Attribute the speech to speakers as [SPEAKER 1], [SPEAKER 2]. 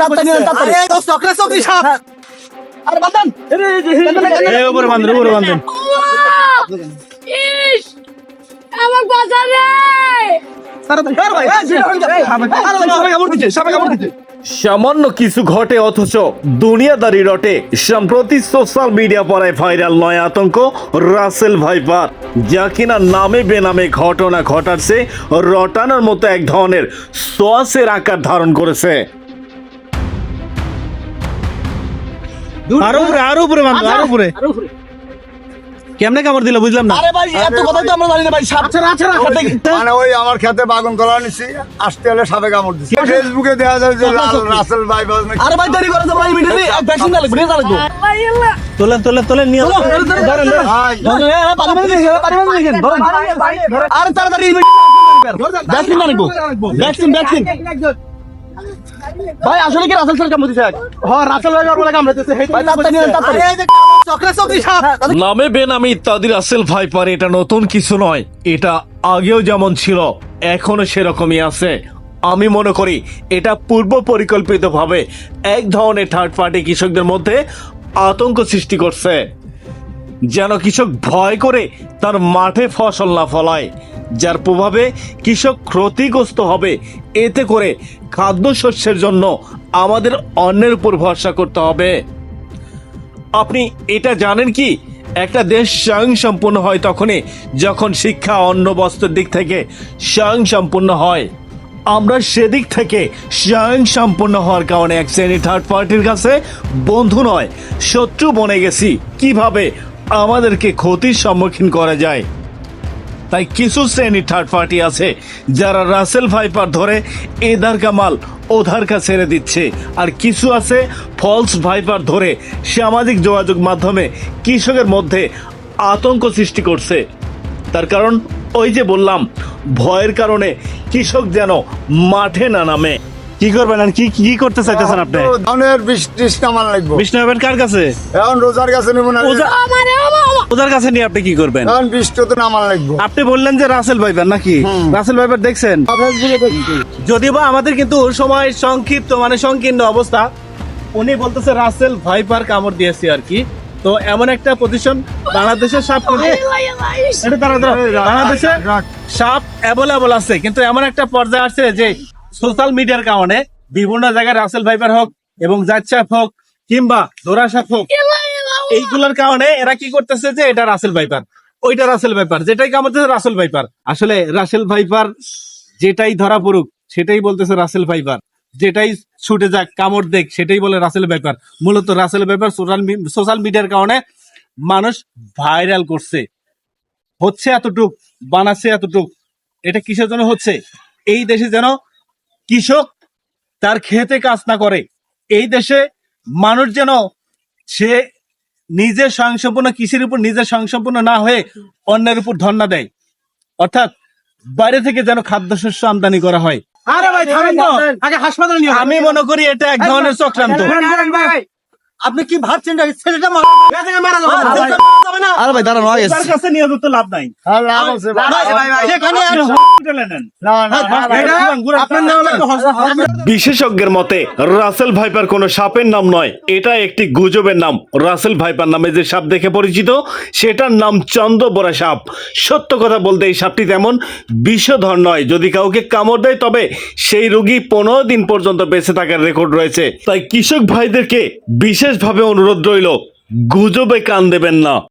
[SPEAKER 1] আমার রে!
[SPEAKER 2] সামান্য কিছু ঘটে অথচ দুনিয়াদারি রটে সম্প্রতি সোশ্যাল মিডিয়া পড়ায় ভাইরাল নয় আতঙ্ক রাসেল ভাইপার যা কিনা নামে বেনামে ঘটনা ঘটাচ্ছে রটানোর মতো এক ধরনের সোয়াসের আকার ধারণ করেছে। আরও উপরে আরও উপরে বান্ধব আরও উপরে কেমনে কামড় দিল বুঝলাম না
[SPEAKER 3] আরে ভাই এত কথা তো আমরা জানি না ভাই সাপ ছাড়া ছাড়া খেতে
[SPEAKER 4] মানে ওই আমার খেতে বাগুন কলা নিছি আসতে হলে সাপে কামড় দিচ্ছে ফেসবুকে দেখা যায় যে লাল রাসেল ভাই বাজ
[SPEAKER 3] আরে ভাই দেরি করে তো ভাই মিনিটে ভ্যাকসিন না লাগবে না লাগবে
[SPEAKER 1] ভাই আল্লাহ
[SPEAKER 2] তোলেন তোলেন তোলেন নিয়ে
[SPEAKER 3] ধরো, ধরো, ধরো, ধরো, ধরো।
[SPEAKER 4] ভাই
[SPEAKER 3] ধরো, এ, পানি মেরে দেখেন, পানি মেরে দেখেন, ধরুন। আরে তাড়াতাড়ি ভ্যাকসিন লাগবো ভ্যাকসিন ভ্যাকসিন ভাই আসলে কি রাসেল স্যার কামড় দিছে? হ্যাঁ রাসেল ভাই বলে কামড় দিছে ভাই তাড়াতাড়ি নিয়ে তাড়াতাড়ি
[SPEAKER 5] আরে
[SPEAKER 2] নামে বেনামে ইত্যাদি রাসেল ভাইপার এটা নতুন কিছু নয়। এটা আগেও যেমন ছিল এখনও সেরকমই আছে। আমি মনে করি এটা পূর্ব পরিকল্পিতভাবে এক ধরনের থার্ড পার্টি কৃষকদের মধ্যে আতঙ্ক সৃষ্টি করছে। যেন কৃষক ভয় করে তার মাঠে ফসল না ফলায়। যার প্রভাবে কৃষক ক্ষতিগ্রস্ত হবে, এতে করে খাদ্যশস্যের জন্য আমাদের অন্যের উপর ভরসা করতে হবে। আপনি এটা জানেন কি? একটা দেশ স্বয়ং সম্পূর্ণ হয় তখনই যখন শিক্ষা অন্ন বস্ত্রের দিক থেকে স্বয়ং সম্পূর্ণ হয়। আমরা সেদিক থেকে স্বয়ং সম্পূর্ণ হওয়ার কারণে এক শ্রেণি থার্ড পার্টির কাছে বন্ধু নয়, শত্রু বনে গেছি। কীভাবে? আমাদেরকে ক্ষতির সম্মুখীন করা যায়। তাই কিছু শ্রেণি থার্ড পার্টি আছে, যারা রাসেল ভাইপার ধরে এধার কামাল ওধার কা ছেড়ে দিচ্ছে। আর কিছু আছে ফলস ভাইপার ধরে সামাজিক যোগাযোগ মাধ্যমে কৃষকের মধ্যে আতঙ্ক সৃষ্টি করছে। তার কারণ ওই যে বললাম, ভয়ের কারণে কৃষক যেন মাঠে না নামে। কি করবেন আর কি কি করতে চাইতেছেন আপনি?
[SPEAKER 4] ধানের টিস কামান লাগবো।
[SPEAKER 2] কার কাছে?
[SPEAKER 4] এখন রোজার কাছে নিব না।
[SPEAKER 1] আমারে
[SPEAKER 2] কাছে নিয়ে আপনি কি করবেন?
[SPEAKER 4] এখন বৃষ্টি তো লাগবো।
[SPEAKER 2] আপনি বললেন যে রাসেল ভাইপার নাকি? রাসেল ভাইপার দেখছেন? যদিও বা আমাদের কিন্তু সময় সংক্ষিপ্ত মানে সংকীর্ণ অবস্থা। উনি বলতেছে রাসেল ভাইপার কামড় দিয়েছে আর কি। তো এমন একটা পজিশন বাংলাদেশের সাপ। বাংলাদেশে সাপ অ্যাভেলেবল আছে কিন্তু এমন একটা পর্যায়ে আসছে যে সোশ্যাল মিডিয়ার কারণে বিভিন্ন জায়গায় রাসেল ভাইপার হোক এবং জাত সাপ হোক কিংবা দোরা সাপ হোক, এইগুলোর কারণে এরা কি করতেছে যে এটা রাসেল ভাইপার। ওইটা রাসেল ভাইপার, যেটাই কামড়তেছে রাসেল ভাইপার। আসলে রাসেল ভাইপার যেটাই ধরা পড়ুক, সেটাই বলতেছে রাসেল ভাইপার। যেটাই ছুটে যাক, কামড় দেখ সেটাই বলে রাসেল ভাইপার। মূলত রাসেল ভাইপার সোশ্যাল মিডিয়ার কারণে মানুষ ভাইরাল করছে। হচ্ছে এতটুক, বানাচ্ছে এতটুক। এটা কিসের জন্য হচ্ছে? এই দেশে যেন কৃষক তার খেতে কাজ না করে। এই দেশে মানুষ যেন সে নিজে স্বয়ংসম্পূর্ণ কৃষির উপর নিজে স্বয়ংসম্পূর্ণ না হয়ে অন্যের উপর ধর্ণা দেয়। অর্থাৎ বাইরে থেকে যেন খাদ্যশস্য আমদানি করা হয়।
[SPEAKER 5] আরে ভাই থামেন তো। আগে হাসপাতালে নিয়ে
[SPEAKER 2] আমি মনে করি এটা এক ধরনের চক্রান্ত।
[SPEAKER 5] আপনি কি ভাবছেন ছেলেটা মারা মারা যাবে না।
[SPEAKER 3] আরে ভাই দাঁড়ানো
[SPEAKER 2] তার কাছে নিয়ে লাভ নাই।
[SPEAKER 4] লাভ আছে। ভাই।
[SPEAKER 5] হসপিটাল
[SPEAKER 2] বিশেষজ্ঞের মতে রাসেল ভাইপার কোনো সাপের নাম নয়। এটা একটি গুজবের নাম। রাসেল ভাইপার নামে যে সাপ দেখে পরিচিত সেটার নাম চন্দ্রবরা সাপ। সত্য কথা বলতে এই সাপটি তেমন বিষধর নয়। যদি কাউকে কামড় দেয় তবে সেই রোগী পনেরো দিন পর্যন্ত বেঁচে থাকার রেকর্ড রয়েছে। তাই কৃষক ভাইদেরকে বিশেষভাবে অনুরোধ রইল গুজবে কান দেবেন না।